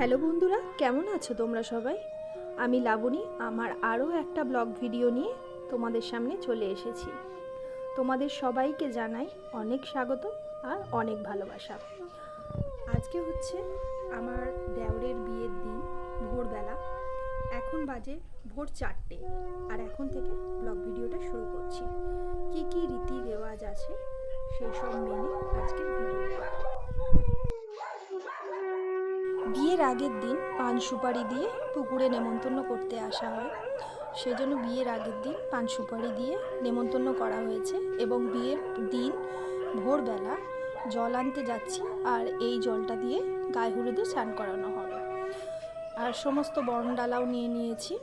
Hello বন্ধুরা, কেমন আছো তোমরা সবাই? আমি লাবণী, আমার আরও একটা ব্লগ ভিডিও নিয়ে তোমাদের সামনে চলে এসেছি। তোমাদের সবাইকে জানাই অনেক স্বাগত আর অনেক ভালোবাসা। আজকে হচ্ছে আমার দেওরের বিয়ের দিন, ভোরবেলা। এখন বাজে ভোর চারটে আর এখন থেকে ব্লগ ভিডিওটা শুরু করছি। কি কি রীতি রেওয়াজ আছে সেই সব মেনে আজকের ভিডিও বিয়ের আগের দিন পান সুপারি দিয়ে পুকুরে নেমন্তন্ন করতে আসা হয়। সেজন্য বিয়ের আগের দিন পান সুপারি দিয়ে নেমন্তন্ন করা হয়েছে এবং বিয়ের দিন ভোরবেলা জল আনতে যাচ্ছি আর এই জলটা দিয়ে গায়ে হলুদে স্নান করানো হবে। আর সমস্ত বরণডালাও নিয়ে নিয়েছি।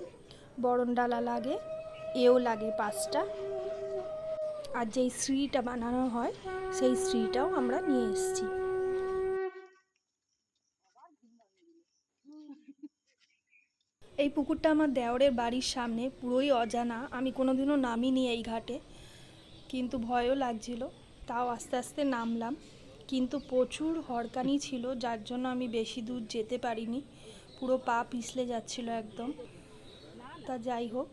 বরণডালা লাগে, এও লাগে পাঁচটা। আর যেই শ্রীটা বানানো হয়, সেই শ্রীটাও আমরা নিয়ে এসেছি। এই পুকুরটা আমার দেওরের বাড়ির সামনে পুরোই অজানা। আমি কোনোদিনও নামিনি এই ঘাটে। কিন্তু ভয়ও লাগছিল তাও আস্তে আস্তে নামলাম। কিন্তু প্রচুর হরকানি ছিল যার জন্য আমি বেশি দূর যেতে পারিনি। পুরো পা পিছলে যাচ্ছিল একদম। তা যাই হোক।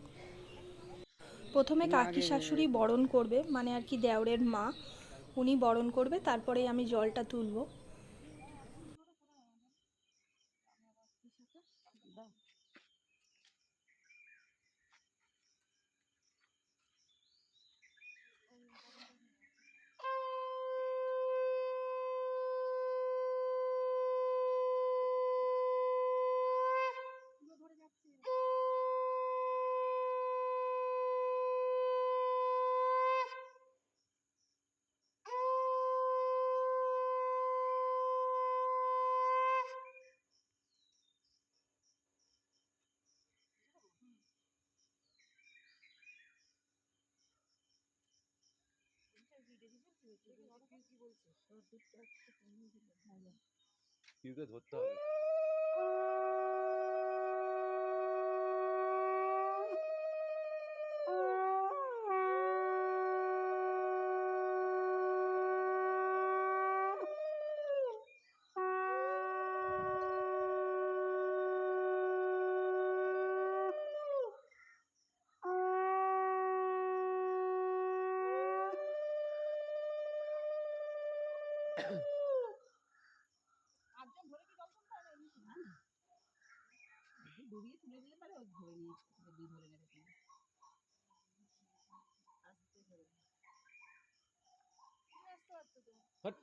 প্রথমে কাকি শাশুড়ি বরণ করবে মানে আর কি দেওরের মা। উনি বরণ করবে তারপরে আমি জলটা তুলবো। কিউকে ধরতে হবে। ডুবিয়ে তুলে দিলে পারে ও ধরে নিয়ে দুই ধরে মেরে আস্তে করে হট।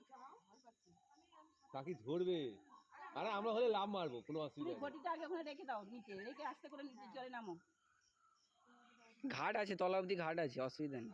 কাকি ধরবে। আরে আমরা হলে লাভ মারবো কোনো অসুবিধা ঘটিটা আগে ওখানে রেখে দাও নিচে। রেখে আস্তে করে নিচে জলে নামো। ঘাট আছে তলা অবধি ঘাট আছে অসুবিধা নেই।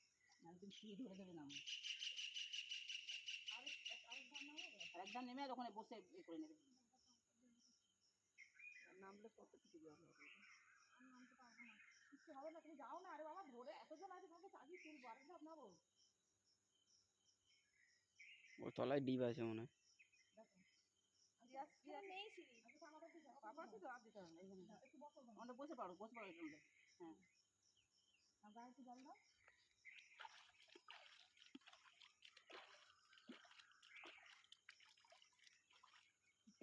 ধরে নামো একদম নেমে আর ওখানে বসে করে নেবে। নামলে কত কিছু জল হবে? কিছু হবে না তুমি যাও না। আরে বাবা ধরে এতজন আছে তোমাকে চাগিয়ে তুলবো। আরেকবার নামো। ও তলায় ডিপ আছে মনে হয়। বসে পারো বসে পারো হ্যাঁ আর গায়ে একটু জল দাও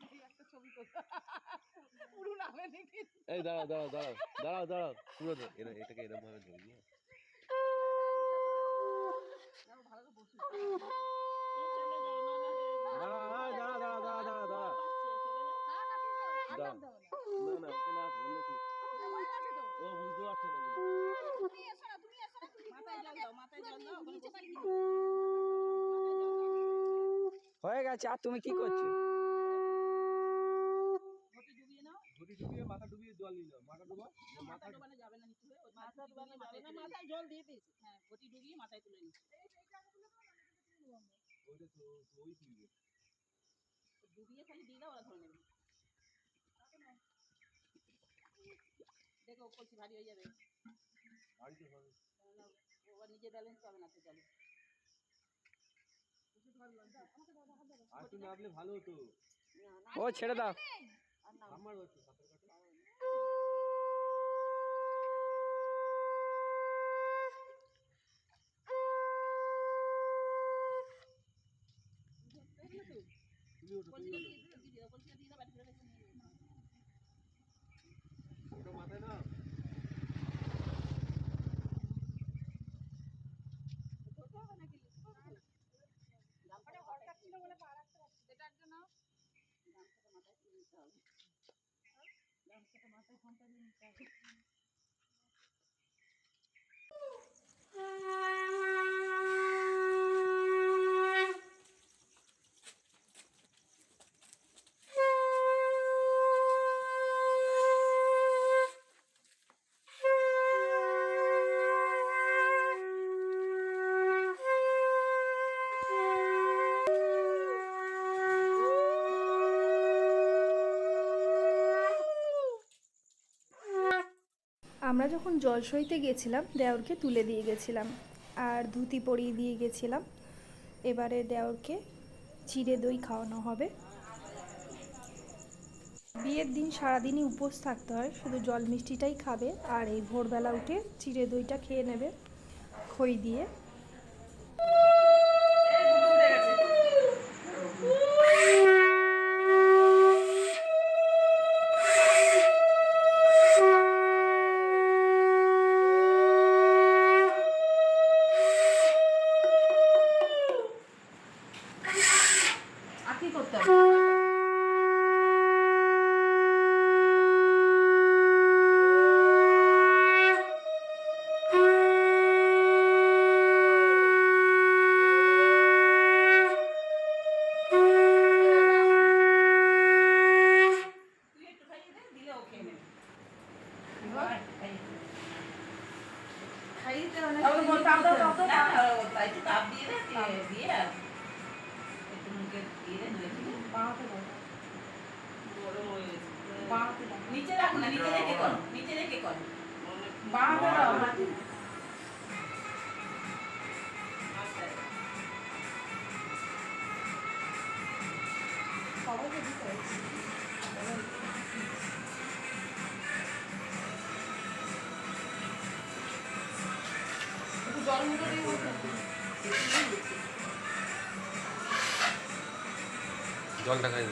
এই একটা ছবি তো পুরো নামে এই দাঁড়াও দাঁড়াও দাঁড়াও দাঁড়াও দাঁড়াও পুরো এরা এটাকে এরকম ভাবে না ও বুঝতে পারছে না বসে হয়ে গেছে আর তুমি কি করছ? ডুবিয়ে মাথা ডুবিয়ে জল নিল। মাথা ডুবা? মাথা ডোবানো যাবে না নিচে মাথা ডোবানো যাবে না মাথায় জল দিয়ে দিয়েছি। হ্যাঁ ঘটি ডুবিয়ে মাথায় তুলে নিচ্ছি। ওইটা তো তো ওই তুলবে ডুবিয়ে খালি দিয়ে দাও ওরা ধরে নেবে। দেখো কলসি ভারী হয়ে যাবে। কেননা ও নিজে ব্যালেন্স পাবে না তো জলে আর একটু নামলে ভালো হতো। ও ছেড়ে দাও। আমার হচ্ছে মাথায় গামছাটা মাথায় ফোনটা দিয়ে নিতে হবে। আমরা যখন জল সইতে গেছিলাম, দেওরকে তুলে দিয়ে গেছিলাম আর ধুতি পরিয়ে দিয়ে গেছিলাম। এবারে দেওরকে চিড়ে দই খাওয়ানো হবে। বিয়ের দিন সারাদিনই উপোস থাকতে হয়, শুধু জল মিষ্টিটাই খাবে আর এই ভোরবেলা উঠে চিড়ে দইটা খেয়ে নেবে খই দিয়ে আর কি করতে হবে তুই একটু খাইয়ে দে দিলে ও খেয়ে নেবে খাইয়ে অনেক না, না, ও তাই একটু তাপ দিয়ে দে দিয়ে দিয়ে আর একটু মুখে দিয়ে দে ধুয়ে দিয়ে গরম হয়ে গেছে। নিচে রাখ না নিচে রেখে কর নিচে রেখে কর। আচ্ছা জলটা খাই